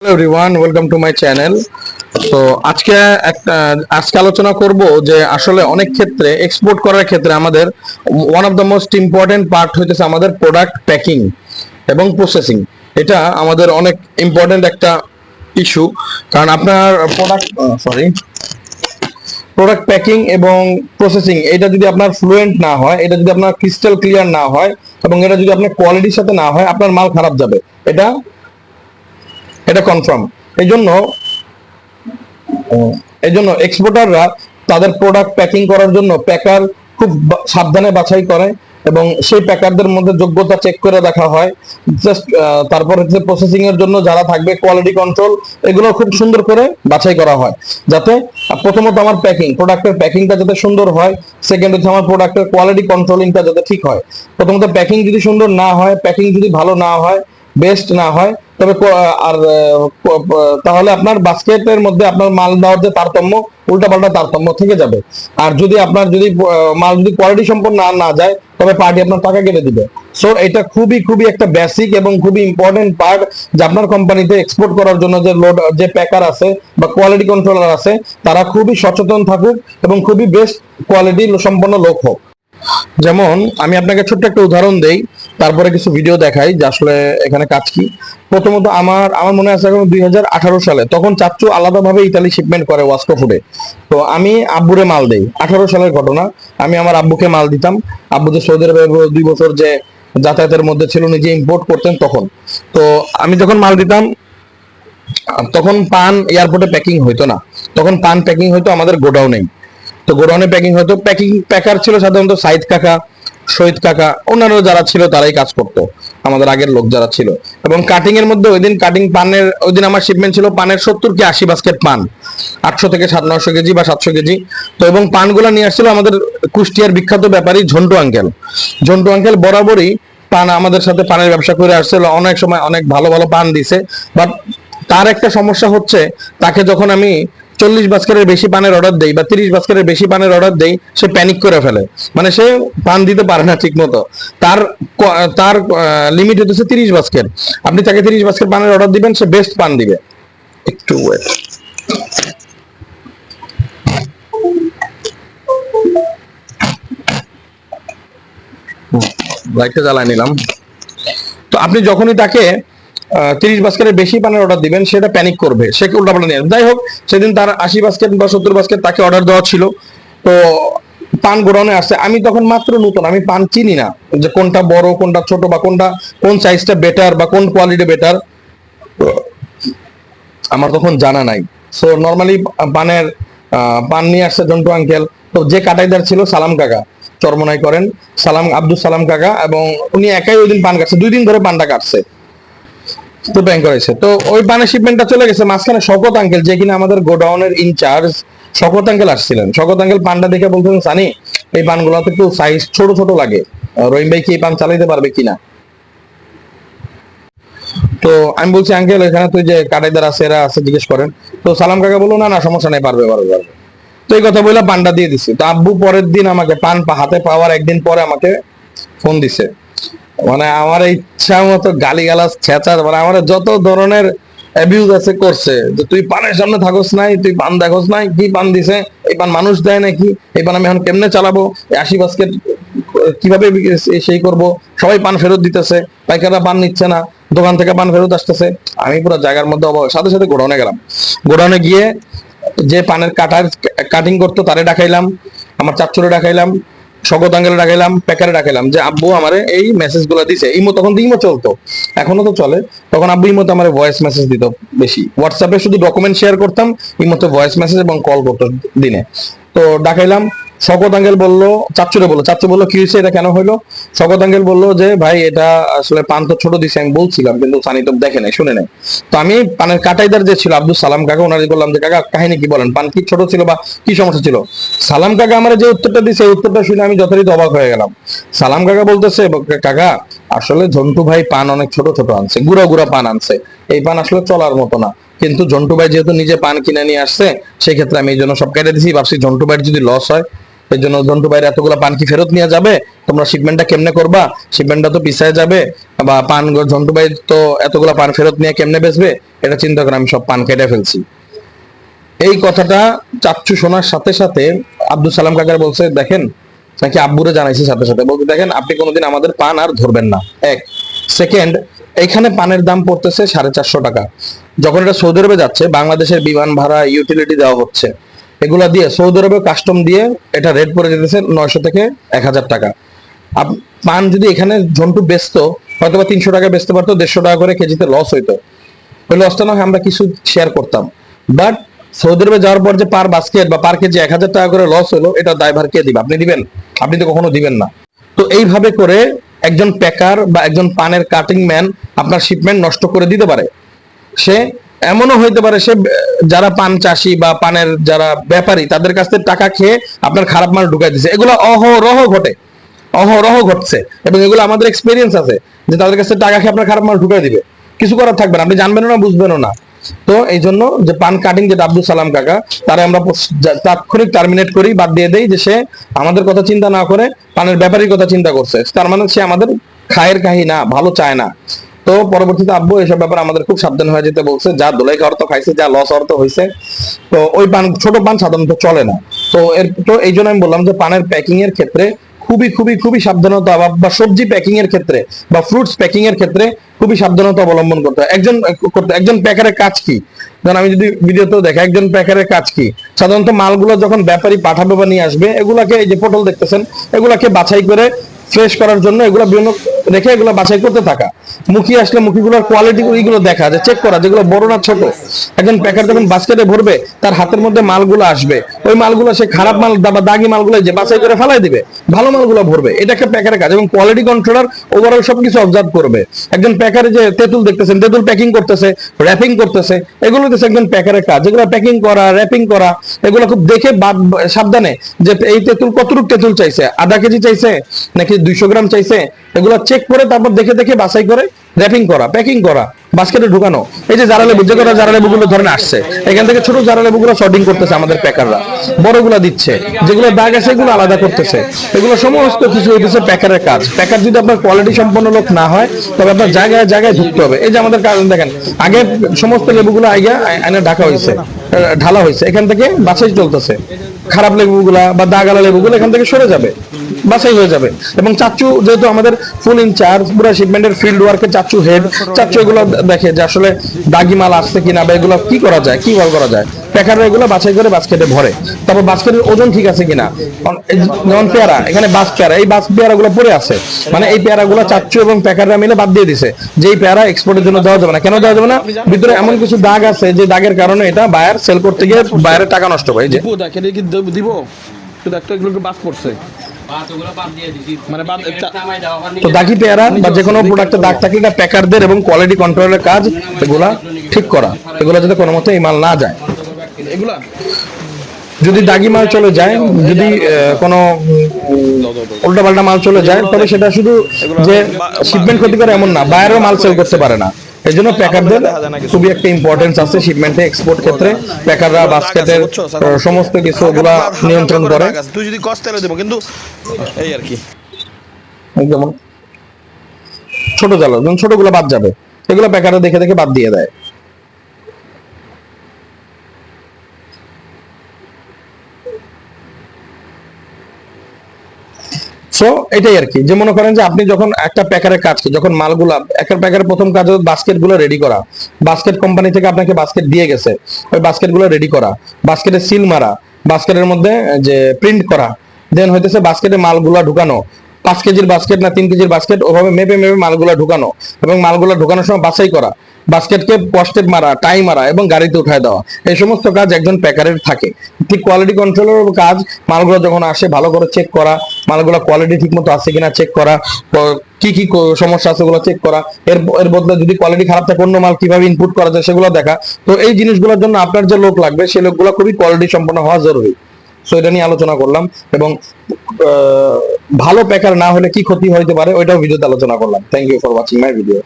Hello everyone welcome to my channel তো আজকে একটা, আজকে আলোচনা করব যে আসলে অনেক ক্ষেত্রে এক্সপোর্ট করার ক্ষেত্রে আমাদের one of the most important part হইতেছে আমাদের প্রোডাক্ট প্যাকিং এবং প্রসেসিং এটা আমাদের অনেক ইম্পর্টেন্ট একটা ইস্যু কারণ আপনার প্রোডাক্ট সরি প্রোডাক্ট প্যাকিং এবং প্রসেসিং এটা যদি আপনার ফ্লুয়েন্ট না হয়, এটা যদি আপনার ক্রিস্টাল ক্লিয়ার না হয় এবং এটা যদি আপনার কোয়ালিটির সাথে না হয়, আপনার মাল খারাপ যাবে। এটা এটা কনফার্ম এই জন্য এই জন্য এক্সপোর্টাররা তাদের প্রোডাক্ট প্যাকিং করার জন্য প্যাকার খুব সাবধানে বাছাই করে এবং সেই প্যাকারদের মধ্যে যোগ্যতা চেক করে দেখা হয়। জাস্ট তারপর হচ্ছে প্রসেসিং এর জন্য যারা থাকবে কোয়ালিটি কন্ট্রোল এগুলো খুব সুন্দর করে বাছাই করা হয়। যাতে, প্রথমত আমার প্যাকিং প্রোডাক্টের প্যাকিংটা যাতে সুন্দর হয় সেকেন্ড হচ্ছে আমার প্রোডাক্টের কোয়ালিটি কন্ট্রোলিংটা যাতে ঠিক হয়। প্রথমত প্যাকিং যদি সুন্দর না হয় প্যাকিং যদি ভালো না হয় বেস্ট না হয় তবে আর তাহলে আপনার বাস্কেটের মধ্যে আপনার মাল দেওয়ার যে তারতম্য, উল্টাপাল্টা তারতম্য থেকে যাবে। আর যদি আপনার যদি মাল যদি কোয়ালিটি সম্পন্ন না যায়, তবে পার্টি আপনার টাকা কেটে দিবে। সো এটা খুবই খুবই একটা বেসিক এবং খুবই ইম্পর্টেন্ট পার্ট যে আপনার কোম্পানিতে এক্সপোর্ট করার জন্য যে লোড যে প্যাকার আছে বা কোয়ালিটি কন্ট্রোলার আছে, তারা খুবই সচেতন থাকুক এবং খুবই বেস্ট কোয়ালিটি সম্পন্ন লোক হোক। যেমন, আমি আপনাকে ছোট্ট একটা উদাহরণ দেই, তারপরে কিছু ভিডিও দেখাই যে আসলে এখানে কাজ কি। প্রথমত আমার আমার মনে আছে এখন দুই সালে, তখন চাচ্চু আলাদাভাবে ইতালি শিপমেন্ট করে ওয়াস্কো ফুডে তো আমি আব্বুরে মাল দেই, আঠারো সালের ঘটনা, আমি আমার আব্বুকে মাল দিতাম। আব্বু যে সৌদি আরবে দুই বছর যে যাতায়াতের মধ্যে ছিল, নিজে ইম্পোর্ট করতেন তখন। তো আমি যখন মাল দিতাম, তখন পান এয়ারপোর্টে প্যাকিং হইতো না। তখন পান প্যাকিং হইতো, আমাদের গোডাউনেই। তো গোডাউনে প্যাকিং হতো। প্যাকিং প্যাকার ছিল সাধারণত সাইদ কাকা, শহীদ কাকা, অন্যান্য যারা ছিল তারাই কাজ করতো, আমাদের আগের লোক যারা ছিল। এবং কাটিং এর মধ্যে ওই দিন কাটিং পানের ওই দিন আমার শিপমেন্ট ছিল পানের সত্তর কি আশি বাস্কেট পান, আটশো থেকে সাত নশো কেজি বা সাতশো কেজি। তো এবং পানগুলো নিয়ে আসছিল আমাদের কুষ্টিয়ার বিখ্যাত ব্যাপারী ঝন্টু আঙ্কেল ঝন্টু আঙ্কেল বরাবরই পান আমাদের সাথে পানের ব্যবসা করে আসছিল, অনেক সময় অনেক ভালো ভালো পান দিছে। বাট তার একটা সমস্যা হচ্ছে, তাকে যখন আমি চল্লিশ বাস্কেটের বেশি পানের অর্ডার দেয় বা তিরিশ বাস্কেটের বেশি পানের অর্ডার দেই, সে প্যানিক করে ফেলে। মানে সে পান দিতে পারে না ঠিক মতো তার তার লিমিট হচ্ছে তিরিশ বাস্কেট। আপনি তাকে তিরিশ বাস্কেট পানের অর্ডার দিবেন, সে বেস্ট পান দিবে। একটু লাইটটা জ্বালায় নিলাম। তো আপনি যখনই তাকে তিরিশ বাস্কেটের বেশি পানের অর্ডার দিবেন, সেটা প্যানিক করবে। সে উল্টাপাল্টা নিয়ে যাই হোক, সেদিন তার আশি বাস্কেট বা সত্তর বাস্কেট তাকে অর্ডার দেওয়া ছিল। তো পান গোডাউনে আসছে। আমি তখন মাত্র নতুন, আমি পান চিনি না যে কোনটা বড়, কোনটা ছোট বা কোনটা, কোন সাইজটা বেটার বা কোন কোয়ালিটি বেটার আমার তখন জানা নাই। সো নর্মালি পানের পান নিয়ে আসছে জন্টু আঙ্কেল তো যে কাটাইদার ছিল সালাম কাকা, চরমনাই করেন। সালাম আব্দুল সালাম কাকা এবং উনি একাই ওই দিন পান কাটছে। দুই দিন ধরে পানটা কাটছে। তো করেছে। তো ওই চলে গেছে, মাঝখানে শকত আঙ্কেল যে কিনা আমাদের গোডাউনের ইনচার্জ শকত আঙ্কেল আসছিলেন। শকত আঙ্কেল দেখে সানি, এই পানগুলোতে একটু সাইজ ছোট ছোট লাগে। রহিম ভাই কি এই পান চালাইতে পারবে কিনা? তো আমি বলছি আঙ্কেল এখানে তুই যে কাটাইদার আছে, এরা আছে, জিজ্ঞেস করেন। তো সালাম কাকা বলল, না না, সমস্যা নেই, পারবে পারবে পারবে। তো এই কথা বলে পানটা দিয়ে দিছি। তো আব্বু পরের দিন আমাকে পান হাতে পাওয়ার একদিন পরে আমাকে ফোন দিছে। মানে আমার ইচ্ছা মতো গালি গালাজ ছেঁচার মানে আমার যত ধরনের অ্যাবিউজ আছে করছে, যে তুই পানের সামনে থাকস নাই, তুই পান দেখোস নাই, কি পান দিছে, এই পান মানুষ দেয় নাকি, এই পান আমি এখন কেমনে চালাবো আশি বাস্কেট কীভাবে সেই করব, সবাই পান ফেরত দিতেছে, পাইকাররা পান নিচ্ছে না, দোকান থেকে পান ফেরত আসতেছে, আমি পুরো জায়গার মধ্যে অবাক সাথে সাথে গোডাউনে গেলাম, গোডাউনে গিয়ে যে পানের কাটার কাটিং করতো তারে ডাকাইলাম আমার চাচ্চুরে ডাকাইলাম শকত আঙ্গেলে ডাকাইলাম, প্যাকারে ডাকাইলাম, যে আব্বু আমারে এই মেসেজগুলো দিছে। ইমো তখন তো ইমো চলতো, এখনও তো চলে। তখন আব্বু ইমোতে আমার ভয়েস মেসেজ দিত বেশি। হোয়াটসঅ্যাপে শুধু ডকুমেন্ট শেয়ার করতাম, ইমোতে ভয়েস মেসেজ এবং কল করতো দিনে। তো ডাকাইলাম শকত আঙ্গেল বলল, চাচ্চুরে বলল, চাচ্চু বলল, কি হয়েছে? এটা কেন হইল? শকত আঙ্গেল বলল যে, ভাই, এটা আসলে পান তো ছোট দিছে, আমি বলছিলাম, কিন্তু সানি তো দেখে নাই, শুনে নাই। তো আমি পানের কাটাইদার যে ছিল আব্দুল সালাম কাকা ওনারে বললাম যে, কাকা, কাহিনী কি বলেন? পান কি ছোট ছিল বা কি সমস্যা ছিল? সালাম কাকা আমার যে উত্তরটা দিছে, এই উত্তরটা শুনে আমি যথারীতি অবাক হয়ে গেলাম। সালাম কাকা বলতেছে, কাকা, আসলে ঝন্টু ভাই পান অনেক ছোট ছোট আনছে, গুড়া গুড়া পান আনছে। এই পান আসলে চলার মতো না। কিন্তু জন্টু ভাই যেহেতু নিজে পান কিনে নিয়ে আসছে সেই ক্ষেত্রে আমি এই জন্য সব কেটে দিছি। ভাবছি জন্টু ভাইয়ের যদি লস হয় এই জন্য জন্টু ভাইয়ের এতগুলো পান কি ফেরত নিয়ে যাবে? তোমরা শিপমেন্টটা কেমনে করবা? শিপমেন্টটা তো পিছায় যাবে। বা পান জন্টু ভাই তো এতগুলো পান ফেরত নিয়ে কেমনে বেচবে? এটা চিন্তা করে আমি সব পান কেটে ফেলছি। এই কথাটা চাচ্ছু শোনার সাথে সাথে আব্দুল সালাম কাকার বলছে, দেখেন, নাকি আব্বুরে জানাইছে সাথে সাথে। বলতে দেখেন, আপনি কোনোদিন আমাদের পান আর ধরবেন না। এক। সেকেন্ড এখানে পানের দাম পড়তেছে সাড়ে চারশো টাকা। যখন এটা সৌদি আরবে যাচ্ছে, বাংলাদেশের বিমান ভাড়া ইউটিলিটি দেওয়া হচ্ছে। এগুলা দিয়ে সৌদি আরবে কাস্টম দিয়ে এটা রেট পড়ে যেতেছে নয়শো থেকে এক হাজার টাকা। পান যদি এখানে ঝন্টু বেচতো হয়তো বা তিনশো টাকা বেচতে পারতো, দেড়শো টাকা করে কেজিতে লস হইতো। ওই লসটা না হয় আমরা কিছু শেয়ার করতাম। বাট সৌদি আরবে যাওয়ার পর যে পার বাস্কেট বা পার কেজি এক হাজার টাকা করে লস হলো, এটা দায়ভার কে দিবে? আপনি দিবেন? আপনি তো কখনো দিবেন না। তো এইভাবে করে একজন প্যাকার বা একজন পানের কাটিং ম্যান আপনার শিপমেন্ট নষ্ট করে দিতে পারে। সে এমনও হইতে পারে সে, যারা পান চাষি বা পানের যারা ব্যাপারী, তাদের কাছ থেকে টাকা খেয়ে আপনার খারাপ মাল ঢুকাই দিচ্ছে এগুলো অহরহ ঘটে। অহরহ ঘটছে। এবং এগুলো আমাদের এক্সপিরিয়েন্স আছে যে তাদের কাছে টাকা খেয়ে আপনার খারাপ মাল ঢুকাই দিবে। কিছু করার থাকবে না। আপনি জানবেনও না, বুঝবেনও না। তো এই জন্য যে পান কাটিং, যেটা আব্দুল সালাম কাকা, তারা আমরা তাৎক্ষণিক টার্মিনেট করি, বাদ দিয়ে দেই যে সে আমাদের কথা চিন্তা না করে পানের ব্যাপারীর কথা চিন্তা করছে। তার মানে সে আমাদের খায়ের কাহি না, ভালো চায় না। তো পরবর্তীতে আব্বু এসব ব্যাপারে আমাদের খুব সাবধান হয়ে যেতে বলছে। যা দোলাই অর্থ খাইছে, যা লস অর্থ হয়েছে তো ওই পান, ছোট পান সাধারণত চলে না। তো এর, তো এই জন্য আমি বললাম যে পানের প্যাকিং এর ক্ষেত্রে খুবই খুবই খুবই সাবধানতা বা- সবজি প্যাকিং এর ক্ষেত্রে বা ফ্রুটস প্যাকিং এর ক্ষেত্রে খুবই সাবধানতা অবলম্বন করতে হয়। একজন, করতে, একজন প্যাকারের কাজ কি? যেমন আমি যদি ভিডিওতেও দেখি, একজন প্যাকারের কাজ কি? সাধারণত মালগুলো যখন ব্যাপারী পাঠাবে বা নিয়ে আসবে, এগুলাকে এই যে পটল দেখতেছেন, এগুলাকে বাছাই করে ফ্রেশ করার জন্য এগুলো বিভিন্ন রেখে এগুলো বাছাই করতে থাকা। মুখি আসলে মুখিগুলোর কোয়ালিটি এইগুলো দেখা, যে চেক করা, যেগুলো বড় না ছোট। একজন প্যাকার যখন বাস্কেটে ভরবে, তার হাতের মধ্যে মালগুলো আসবে। ওই মালগুলো সে খারাপ মাল বা দাগি মালগুলো যে বাছাই করে ফেলাই দিবে, ভালো মালগুলো ভরবে। এটা একটা প্যাকারের কাজ এবং কোয়ালিটি কন্ট্রোলার ওভারঅল সবকিছু অবজার্ভ করবে। একজন প্যাকারে যে তেঁতুল দেখতেছেন, তেঁতুল প্যাকিং করতেছে র্যাপিং করতেছে, এগুলো হচ্ছে একজন প্যাকারের কাজ। যেগুলো প্যাকিং করা র্যাপিং করা, এগুলো খুব দেখে সাবধানে যে এই তেঁতুল কতটুকু তেঁতুল চাইছে? আধা কেজি চাইছে? নাকি দুইশো গ্রাম চাইছে? এগুলো চেক করে তারপর দেখে দেখে বাছাই করে র্যাপিং করা প্যাকিং করা বাস্কেটে ঢুকানো। এই যে জারা লেবু, যে কটা জারা লেবুগুলো ধরেন আসছে, এখান থেকে ছোট জারা লেবুগুলো শর্টিং করতেছে আমাদের প্যাকাররা বড়গুলা দিচ্ছে, যেগুলো দাগ আছে এগুলো আলাদা করতেছে। এগুলো সমস্ত কিছু হইতেছে প্যাকারের কাজ। প্যাকার যদি আপনার কোয়ালিটি সম্পন্ন লোক না হয়, তবে আপনার জায়গায় জায়গায় ঢুকতে হবে। এই যে আমাদের কাজ, দেখেন, আগে সমস্ত লেবুগুলো আইগা আইনে ঢাকা হয়েছে ঢালা হয়েছে এখান থেকে বাছাই চলতেছে। খারাপ লেবুগুলা বা দাগালা লেবুগুলো এখান থেকে সরে যাবে। বাছাই হয়ে যাবে। এবং চাচু যেহেতু আমাদের ফুল ইনচার্জ পুরো শিপমেন্টের ফিল্ড ওয়ার্কের চাচু হেড চাচু এগুলো দেখে যে আসলে দাগি মাল আসছে কিনা বা এগুলো কি করা যায়, কি করা যায়। প্যাকাররা এগুলো বাছাই করে বাস্কেটে ভরে। তারপর বাস্কেটের ওজন ঠিক আছে কিনা? যেমন পেয়ারা, এখানে বাস পেয়ারা, এই বাস পেয়ারা গুলো পড়ে আছে। মানে এই পেয়ারা গুলো চাচ্ছু এবং প্যাকাররা মিলে বাদ দিয়ে দিছে। যে এই পেয়ারা এক্সপোর্টের জন্য দেওয়া যাবে না। কেন দেওয়া যাবে না? ভিতরে এমন কিছু দাগ আছে যে দাগের কারণে এটা বায়ার সেল করতে গিয়ে বায়ারের টাকা নষ্ট এই যে দিব একটা এগুলো বাদ পড়ছে। মানে তো দাগি পেয়ারা বা যে কোনো প্রোডাক্টে দাগ থাকলে এটা প্যাকারদের এবং কোয়ালিটি কন্ট্রোলের কাজ এগুলা ঠিক করা। এগুলো যাতে কোনো মতে এই মাল না যায়। এগুলা। যদি দাগি মাল চলে যায় যদি কোনো উল্টা পাল্টা মাল চলে যায় তবে সেটা শুধু যে শিপমেন্ট ক্ষতি করে এমন না বাইরেও মাল সেল করতে পারে না। এই জন্য প্যাকারদের খুবই একটা ইম্পর্টেন্স আছে শিপমেন্টে এক্সপোর্ট ক্ষেত্রে প্যাকাররা বাস্কেটের সমস্ত কিছু ওগুলা নিয়ন্ত্রণ করে তুই যদি কষ্ট দেবো কিন্তু এই আর কি যেমন ছোট জাল যেমন ছোটগুলো বাদ যাবে এগুলো প্যাকাররা দেখে দেখে বাদ দিয়ে দেয় সো এটাই আর কি। যে মনে করেন যে আপনি যখন একটা প্যাকারের কাজ যখন মালগুলা একটা প্যাকারের প্রথম কাজ বাস্কেটগুলো রেডি করা। বাস্কেট কোম্পানি থেকে আপনাকে বাস্কেট দিয়ে গেছে। ওই বাস্কেটগুলো রেডি করা। বাস্কেটের সিল মারা। বাস্কেটের মধ্যে, যে প্রিন্ট করা। দেন হইতেছে বাস্কেটে মালগুলা ঢুকানো। পাঁচ কেজির বাস্কেট না তিন কেজির বাস্কেট ওভাবে মেপে মেপে মালগুলা ঢুকানো এবং মালগুলা ঢুকানোর সময় বাছাই করা। বাস্কেটকে পস্টেট মারা টাই মারা এবং গাড়িতে উঠায় দেওয়া। এই সমস্ত কাজ একজন প্যাকারের থাকে। ঠিক কোয়ালিটি কন্ট্রোলের কাজ, মালগুলো যখন আসে, ভালো করে চেক করা, মালগুলো কোয়ালিটি ঠিক মতো আছে কিনা চেক করা কি কি সমস্যা আছে ওগুলো চেক করা। এর এর বদলে যদি কোয়ালিটি খারাপ থাকে, অন্য মাল কীভাবে ইনপুট করা যায় সেগুলো দেখা। তো এই জিনিসগুলোর জন্য আপনার যে লোক লাগবে সেই লোকগুলো খুবই কোয়ালিটি সম্পন্ন হওয়া জরুরি। সো এটা নিয়ে আলোচনা করলাম এবং ভালো প্যাকার না হলে কি ক্ষতি হইতে পারে, ওইটাও ভিডিওতে আলোচনা করলাম। Thank you for watching my video